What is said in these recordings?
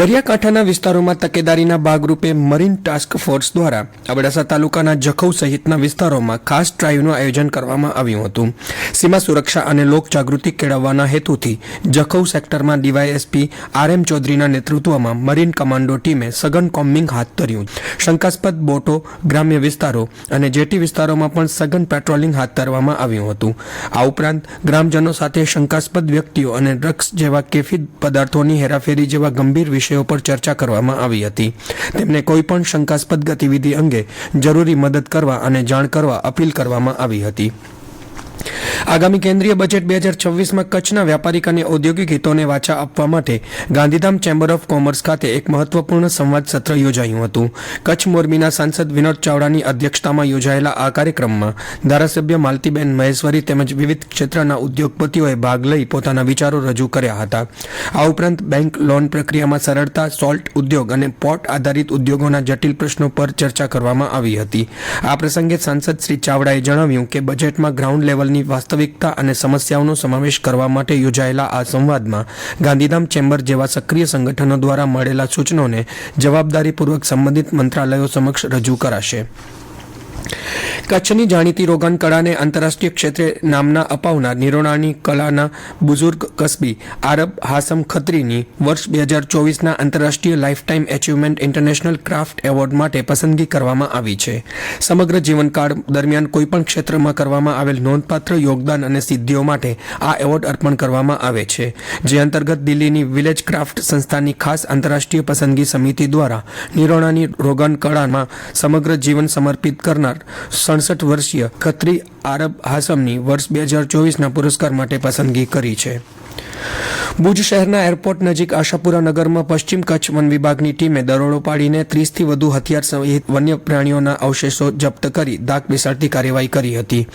દરિયાકાંઠાના વિસ્તારોમાં તકેદારીના ભાગરૂપે મરીન ટાસ્ક ફોર્સ દ્વારા અબડાસા તાલુકાના જખૌ સહિતના વિસ્તારોમાં ખાસ ડ્રાઈવનું આયોજન કરવામાં આવ્યું હતું. સીમા સુરક્ષા અને લોક જાગૃતિ કેળવવાના હેતુથી જખૌ સેક્ટરમાં ડીવાયએસપી આર એમ ચૌધરીના નેતૃત્વમાં મરીન કમાન્ડો ટીમે સઘન કોમ્બિંગ હાથ ધર્યું. શંકાસ્પદ બોટો, ગ્રામ્ય વિસ્તારો અને જેટી વિસ્તારોમાં પણ સઘન પેટ્રોલિંગ હાથ ધરવામાં આવ્યું હતું. આ ઉપરાંત ગ્રામજનો સાથે શંકાસ્પદ વ્યક્તિઓ અને ડ્રગ્સ જેવા કેફી પદાર્થોની હેરાફેરી જેવા ગંભીર વિષયો પર ચર્ચા કરવામાં આવી હતી. તેમને કોઈ પણ શંકાસ્પદ ગતિવિધિ અંગે જરૂરી મદદ કરવા અને જાણ કરવા અપીલ કરવામાં આવી હતી. આગામી કેન્દ્રીય બજેટ બે હજાર છવ્વીસમાં કચ્છના વ્યાપારિક અને ઔદ્યોગિક હિતોને વાચા આપવા માટે ગાંધીધામ ચેમ્બર ઓફ કોમર્સ ખાતે એક મહત્વપૂર્ણ સંવાદ સત્ર યોજાયું હતું. કચ્છ મોરબીના સાંસદ વિનોદ ચાવડાની અધ્યક્ષતામાં યોજાયેલા આ કાર્યક્રમમાં ધારાસભ્ય માલતીબેન મહેશ્વરી તેમજ વિવિધ ક્ષેત્રના ઉદ્યોગપતિઓએ ભાગ લઈ પોતાના વિચારો રજૂ કર્યા હતા. આ ઉપરાંત બેંક લોન પ્રક્રિયામાં સરળતા, સોલ્ટ ઉદ્યોગ અને પોર્ટ આધારિત ઉદ્યોગોના જટિલ પ્રશ્નો પર ચર્ચા કરવામાં આવી હતી. આ પ્રસંગે સાંસદ શ્રી ચાવડાએ જણાવ્યું કે બજેટમાં ગ્રાઉન્ડ લેવલની વાસ્તવિકતા અને સમસ્યાઓનો સમાવેશ કરવા માટે યોજાયેલા આ સંવાદમાં ગાંધીધામ ચેમ્બર જેવા સક્રિય સંગઠનો દ્વારા મળેલા સૂચનોને જવાબદારીપૂર્વક સંબંધિત મંત્રાલયો સમક્ષ રજૂ કરાશે. કચ્છની જાણીતી રોગાન કળાને આંતરરાષ્ટ્રીય ક્ષેત્રે નામના અપાવનાર નિરોણાની કલાના બુઝુર્ગ કસબી આરબ હાસમ ખત્રીની વર્ષ બે હજાર ચોવીસના આંતરરાષ્ટ્રીય lifetime achievement international craft award માટે પસંદગી કરવામાં આવી છે. સમગ્ર જીવનકાળ દરમિયાન કોઈપણ ક્ષેત્રમાં કરવામાં આવેલ નોંધપાત્ર યોગદાન અને સિદ્ધિઓ માટે આ એવોર્ડ અર્પણ કરવામાં આવે છે. જે અંતર્ગત દિલ્હીની વિલેજ ક્રાફ્ટ સંસ્થાની ખાસ આંતરરાષ્ટ્રીય પસંદગી સમિતિ દ્વારા નિરોણાની રોગન કળામાં સમગ્ર જીવન સમર્પિત કરનાર સડસઠ વર્ષીય ખત્રી આરબ હાસમની વર્ષ બે હજાર ચોવીસના પુરસ્કાર માટે પસંદગી કરી છે. ભુજ શહેરના એરપોર્ટ નજીક આશાપુરા નગરમાં પશ્ચિમ કચ્છ વન વિભાગની ટીમે દરોડો પાડીને ત્રીસથી વધુ હથિયાર સહિત વન્ય પ્રાણીઓના અવશેષો જપ્ત કરી દાગ બેસાડતી કાર્યવાહી કરી હતી.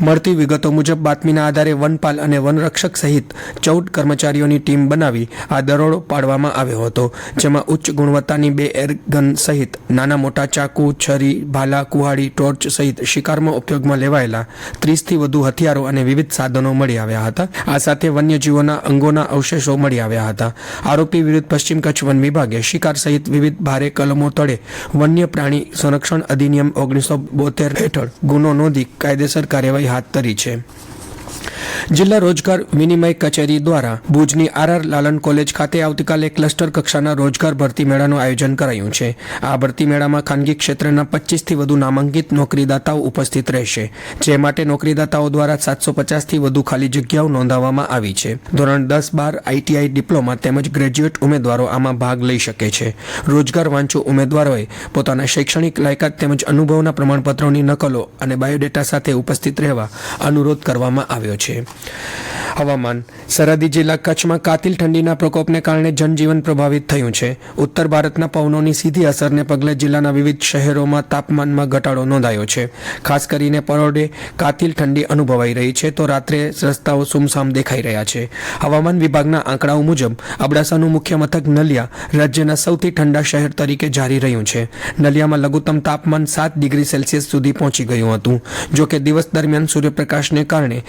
મળતી વિગતો મુજબ બાતમીના આધારે વનપાલ અને વનરક્ષક સહિત ચૌદ કર્મચારીઓની ટીમ બનાવી આ દરોડો પાડવામાં આવ્યો હતો, જેમાં ઉચ્ચ ગુણવત્તાની બે એરગન સહિત નાના મોટા ચાકુ, છરી, ભાલા, કુહાડી, ટોર્ચ સહિત શિકારમાં ઉપયોગમાં લેવાયેલા ત્રીસથી વધુ હથિયારો અને વિવિધ સાધનો મળી આવ્યા હતા. આ સાથે વન્યજીવોના અંગોના અવશેષો મળી આવ્યા હતા. આરોપી વિરુદ્ધ પશ્ચિમ કચ્છ વન વિભાગે શિકાર સહિત વિવિધ ભારે કલમો તળે વન્ય પ્રાણી સંરક્ષણ અધિનિયમ ઓગણીસો બોતેર હેઠળ ગુનો નોંધી કાયદેસર કાર્યવાહી હાથ ધરી છે. જિલ્લા રોજગાર વિનિમય કચેરી દ્વારા ભુજની આરઆર લાલન કોલેજ ખાતે આવતીકાલે ક્લસ્ટર કક્ષાના રોજગાર ભરતી મેળાનું આયોજન કરાયું છે. આ ભરતી મેળામાં ખાનગી ક્ષેત્રના પચીસથી વધુ નામાંકિત નોકરીદાતાઓ ઉપસ્થિત રહેશે, જે માટે નોકરીદાતાઓ દ્વારા સાતસો પચાસથી વધુ ખાલી જગ્યાઓ નોંધાવવામાં આવી છે. ધોરણ દસ બાર આઈટીઆઈ ડિપ્લોમા તેમજ ગ્રેજ્યુએટ ઉમેદવારો આમાં ભાગ લઈ શકે છે. રોજગાર વાંચો ઉમેદવારોએ પોતાના શૈક્ષણિક લાયકાત તેમજ અનુભવના પ્રમાણપત્રોની નકલો અને બાયોડેટા સાથે ઉપસ્થિત રહેવા અનુરોધ કરવામાં આવ્યો છે. હવામાન. સરહદી જિલ્લા કચ્છમાં કાતિલ ઠંડીના પ્રકોપને કારણે જનજીવન પ્રભાવિત થયું છે. ઉત્તર ભારતના પવનોની સીધી અસરને પગલે જિલ્લાના વિવિધ શહેરોમાં તાપમાનમાં ઘટાડો નોંધાયો છે. ખાસ કરીને પરોઢે કાતિલ ઠંડી અનુભવાઈ રહી છે તો રાત્રે રસ્તાઓ સુમસામ દેખાઈ રહ્યા છે. હવામાન વિભાગના આંકડાઓ મુજબ, અબડાસાનું મુખ્ય મથક નલિયા રાજ્યના સૌથી ઠંડા શહેર તરીકે જારી રહ્યું છે. નલિયામાં લઘુત્તમ તાપમાન સાત ડિગ્રી સેલ્સિયસ સુધી પહોંચી ગયું હતું. જો કે દિવસ દરમિયાન સૂર્યપ્રકાશને કારણે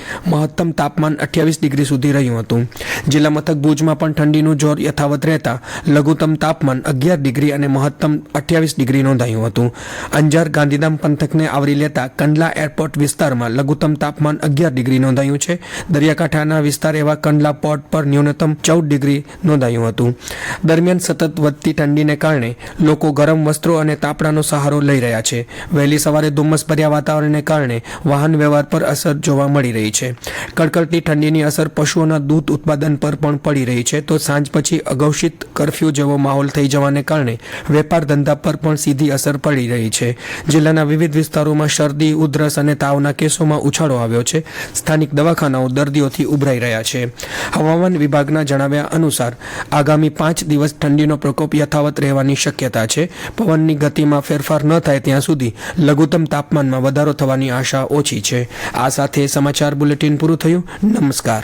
મહત્તમ તાપમાન અઠ્યાવીસ ડિગ્રી સુધી રહ્યું હતું. જિલ્લા મથક ભુજમાં પણ ઠંડીનું જોર યથાવત રહેતા લઘુત્તમ તાપમાન અગિયાર ડિગ્રી અને મહત્તમ અઠ્યાવીસ ડિગ્રી નોંધાયું હતું. અંજાર ગાંધીધામ પંથકને આવરી લેતા કંડલા એરપોર્ટ વિસ્તારમાં લઘુત્તમ તાપમાન અગિયાર ડિગ્રી નોંધાયું છે. દરિયાકાંઠાના વિસ્તાર એવા કંડલા પોર્ટ પર ન્યૂનતમ ચૌદ ડિગ્રી નોંધાયું હતું. દરમિયાન સતત વધતી ઠંડીને કારણે લોકો ગરમ વસ્ત્રો અને તાપડાનો સહારો લઈ રહ્યા છે. વહેલી સવારે ધુમ્મસભર્યા વાતાવરણને કારણે વાહન વ્યવહાર પર અસર જોવા મળી રહી છે. કડકડતી ઠંડીની અસર પશુઓના દૂધ ઉત્પાદન પર પણ પડી રહી છે. તો સાંજ પછી અઘોષિત કરફ્યુ જેવો માહોલ થઈ જવાને કારણે વેપાર ધંધા પર પણ સીધી અસર પડી રહી છે. જિલ્લાના વિવિધ વિસ્તારોમાં શરદી, ઉધરસ અને તાવના કેસોમાં ઉછાળો આવ્યો છે. સ્થાનિક દવાખાનાઓ દર્દીઓથી ઉભરાઈ રહ્યા છે. હવામાન વિભાગના જણાવ્યા અનુસાર, આગામી પાંચ દિવસ ઠંડીનો પ્રકોપ યથાવત રહેવાની શક્યતા છે. પવનની ગતિમાં ફેરફાર ન થાય ત્યાં સુધી લઘુત્તમ તાપમાનમાં વધારો થવાની આશા ઓછી છે. આ સાથે સમાચાર બુલેટિન પૂરું થયું નમસ્કાર